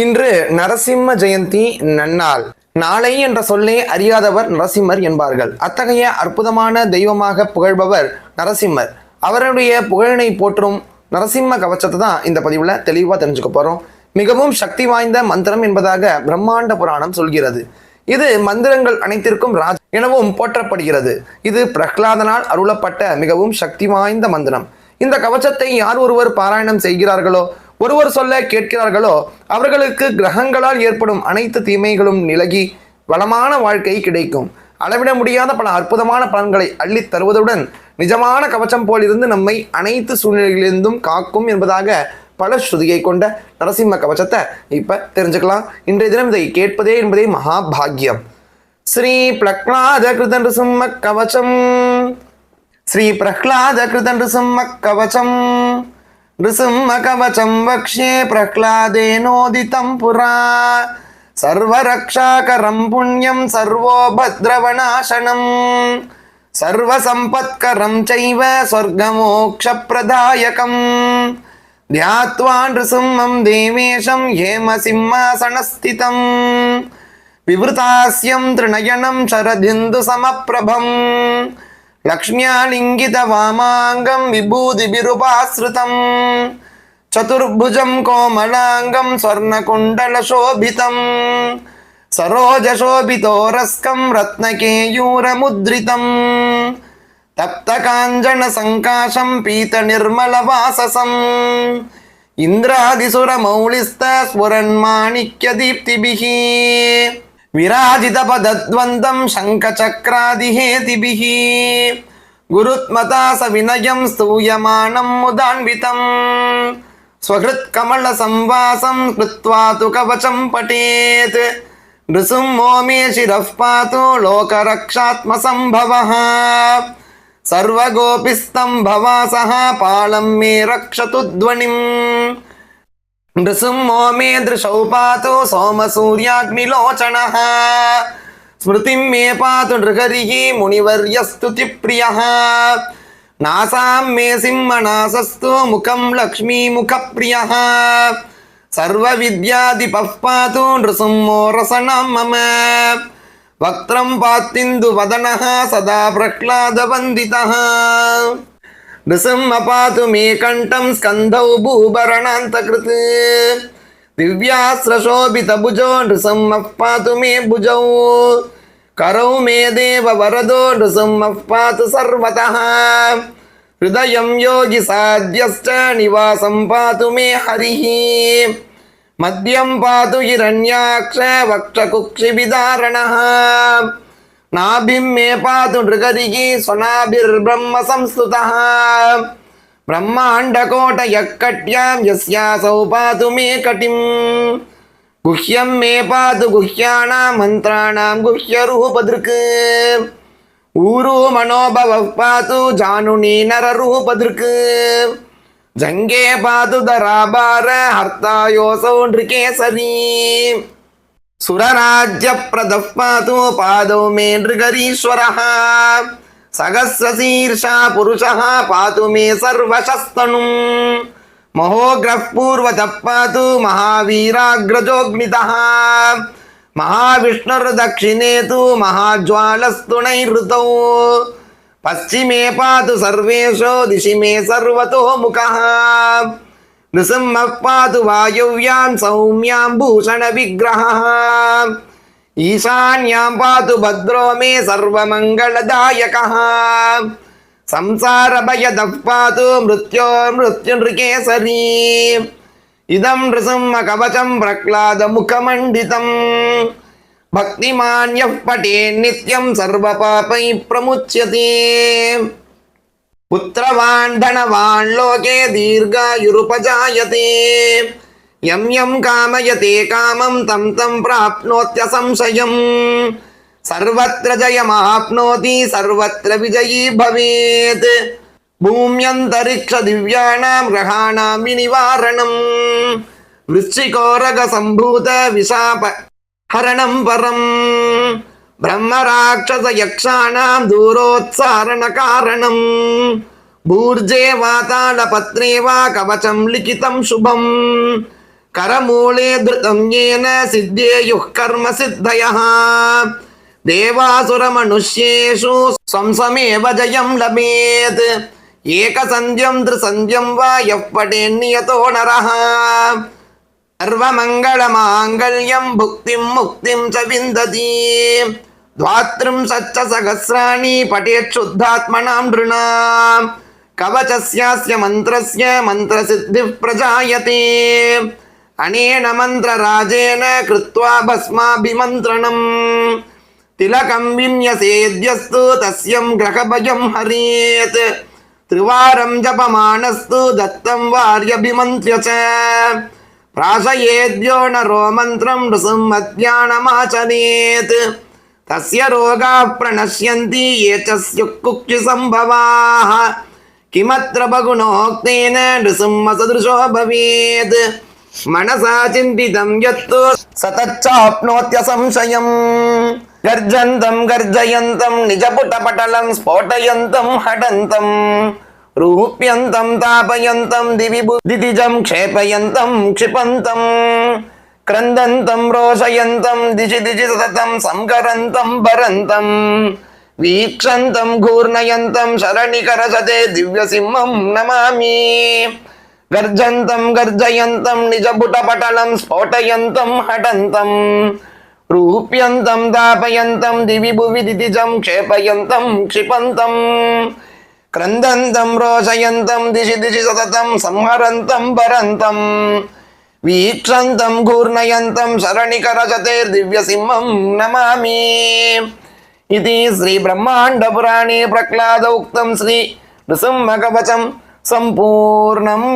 இன்று நரசிம்ம ஜெயந்தி நன்னாள். நாளை என்ற சொல்லே அறியாதவர் நரசிம்மர் என்பார்கள். அத்தகைய அற்புதமான தெய்வமாக புகழ்பவர் நரசிம்மர். அவருடைய புகழினை போற்றும் நரசிம்ம கவச்சத்தை தான் இந்த பதிவில் தெளிவாக தெரிஞ்சுக்க போகிறோம் மிகவும் சக்தி வாய்ந்த மந்திரம் என்பதாக பிரம்மாண்ட புராணம் சொல்கிறது. இது மந்திரங்கள் அனைத்திற்கும் ராஜ் எனவும் போற்றப்படுகிறது. இது பிரஹ்லாதனால் அருளப்பட்ட மிகவும் சக்தி வாய்ந்த மந்திரம். இந்த கவச்சத்தை யார் ஒருவர் பாராயணம் செய்கிறார்களோ ஒருவர் சொல்ல கேட்கிறார்களோ அவர்களுக்கு கிரகங்களால் ஏற்படும் அனைத்து தீமைகளும் நிலகி வளமான வாழ்க்கை கிடைக்கும். அளவிட முடியாத பல அற்புதமான பலன்களை அள்ளித் தருவதுடன் நிஜமான கவச்சம் போலிருந்து நம்மை அனைத்து சூழ்நிலைகளிலிருந்தும் காக்கும் என்பதாக பல ஸ்ருதியை கொண்ட நரசிம்ம கவச்சத்தை இப்ப தெரிஞ்சுக்கலாம். இன்றைய தினம் இதை கேட்பதே என்பதே மகாபாகியம். ஸ்ரீ பிரக்லாத கிருதன் சிம்ம கவச்சம் ஸ்ரீ பிரஹ்லாத கிருதன் சிம்ம கவச்சம் नृसिंहकवचं वक्ष्ये प्रह्लादेनोदितं पुरा सर्वरक्षाकरं पुण्यं सर्वोपद्रवनाशनं सर्वसम्पत्करं चैव स्वर्गमोक्षप्रदायकं ध्यात्वा नृसिंहं देवेशं हेमसिंहासनस्थितं विवृतास्यं तृणयनं शरदिन्दुसमप्रभम् लक्ष्म्यालिङ्गितवामाङ्गं विभूतिभिरुपाश्रितं चतुर्भुजं कोमलाङ्गं स्वर्णकुण्डलशोभितं सरोजशोभितोरस्कं रत्नकेयूरमुद्रितम् तप्तकाञ्चनसङ्काशं पीतनिर्मलवाससम् इन्द्रादिसुरमौलिस्तस्फुरन्माणिक्यदीप्तिभिः విరాజితపదద్వందం శంఖచక్రాదిహేతిభిः గురుత్మతా సవినయం స్తూయమానం ముదాన్వితం స్వహృత్కమళ సంవాసం కృత్వా తు కవచం పఠేత్ నృసుం మోమే శిరః పాతు లోకరక్షాత్మ సంభవ సర్వగోపిస్తం భవాసహ పాళం మే రక్షతు ధ్వనిం नृसिंहो मे दृशौ पातु सोमसूर्याग्निलोचनः स्मृतिं मे पातु नृहरिः मुनिवर्यस्तुतिप्रियः नासां मे सिंहनासस्तु मुखं लक्ष्मीमुखप्रियः सर्वविद्यादिपः पातु नृसिंहो रसनं मम वक्त्रं पात्तिन्दुवदनः सदा प्रह्लादवन्दितः नृसिंह पातु मे कण्ठं स्कन्धौ भूभरणान्तकृत् दिव्यास्रशोभितभुजो नृसिंहः पातु मे भुजौ करौ मे देव वरदो नृसिंहः पातु सर्वतः हृदयं योगिसाद्यश्च निवासं पातु मे हरिः मद्यं पातु हिरण्याक्ष वक्षकुक्षिविदारणः நாபிம் மேபாது ருகதிகி சொனாபிர் பிரம்ம சம்ஸ்துதா பிரம்மாண்ட கோட யக்கட்யாம் யஸ்யாசௌ பாது மே கட்டிம். குஹ்யம் மே பாது குஹ்யானாம் மந்திராணாம் குஹ்ய ரூபதிற்கு. ஊரு மனோபவ பாது ஜானுனி நர ரூபதிற்கு. ஜங்கே பாது தராபார ஹர்த்தாயோசௌ நிருகேசரி సురరాజ్య సురరాజ్యప్రదపాతో పాదో మే నృగరీశ్వర సహస్రశీర్షా పురుష పాతు మే సర్వశస్తను మహోగ్రహ పూర్వత పాతు మహావీరాగ్రజోగ్మిత మహావిష్ణుర్దక్షిణే తు మహాజ్వాలస్తుణైరుతౌ పశ్చిమే పాతు సర్వేషో దిశి మే సర్వతో ముఖ நிசம்ம பாது வாயுவ்யாம் சௌமியாம் பூஷண விக்கிரகாம் ஈசான்யாம் பாது பத்ரோ மே சர்வமங்களதாயகா சம்சாரபயத பாது மிருத்யோ மிருத்யுன்றிகேசரி. இதம் நிருசிம்ம கவச்சம் பிரக்லாத முகமண்டிதம். பக்திமான்யப் பட்டே நித்யம் சர்வபாபை பிரமுச்சியதே पुत्रवान् धनवान् लोके दीर्घायुरुपजायते यं यं कामयते कामं तं तं प्राप्नोत्यसंशयम् सर्वत्र जयमाप्नोति सर्वत्र विजयी भवेत् भूम्यन्तरिक्षदिव्याणां ग्रहाणां विनिवारणम् वृश्चिकोरगसम्भूत பிரம்மராட்சச யக்ஷாணாம் தூரோத்சாரண காரணம் பூர்ஜே வாதாள பத்ரே வா கவச்சம் லிகிதம் சுபம் கரமூலே திருதம் ஏன சித்தேயுக் கர்ம சித்தயா தேவாசுரமனுஷ்யேஷு சம்சமேவ ஜயம் லபேத் ஏகசந்தியம் திருசந்தியம் வா எப்படே நியதோ நரஹ சர்வமங்களமாங்கல்யம் புக்திம் முக்திம் ச विन्दति द्वात्रिंशच्च सहस्राणि पठेत् शुद्धात्मनां नृणाम् कवचस्यास्य मन्त्रस्य मन्त्रसिद्धिः प्रजायते अनेन मन्त्रराजेन कृत्वा भस्माभिमन्त्रणम् तिलकं विन्यसेद्यस्तु तस्यं ग्रहभयं हरेत् त्रिवारं जपमानस्तु दत्तं वार्यभिमन्त्र्य च प्राशयेद्यो नरो मन्त्रं తస్య రోగా ప్రణశ్యంతి ఏచుక్తి సంభవా కిమత్ర బగుణోక్తేన నృసింహ సదృశో భవేద్. మనసా చింతితం యత్తు సతచ్చాప్నోత్య సంశయం. గర్జంతం గర్జయంతం నిజపుటపటలం స్ఫోటయంతం హటంతం రూప్యంతం తాపయంతం దివి బుద్ధిజం క్షేపయంతం క్షిపంతం. క్రందంతం రోషయంతం దిశి దిశి సతతం సంకరంతం భరంతం వీక్షంతం ఘూర్ణయంతం శరణికరసతే దివ్యసింహం నమామి. గర్జంతం గర్జయంతం నిజపుటపటలం స్ఫోటయంతం హటంతం. రూప్యంతం దాపయంతం దివి భువి దిదిజం క్షేపయంతం క్షిపంతం. క్రందంతం రోషయంతం దిశి దిశి సతతం సంహరంతం భరంతం வீற்றந்தம் கூர்ணயந்தம் சரணிகரஜதேர் திவ்யசிம்மம் நமாமி. இது ஸ்ரீ பிரம்மாண்ட புராணே பிரகலாத உக்தம் ஸ்ரீ நிருசிம்மகவச்சம் சம்பூர்ணம்.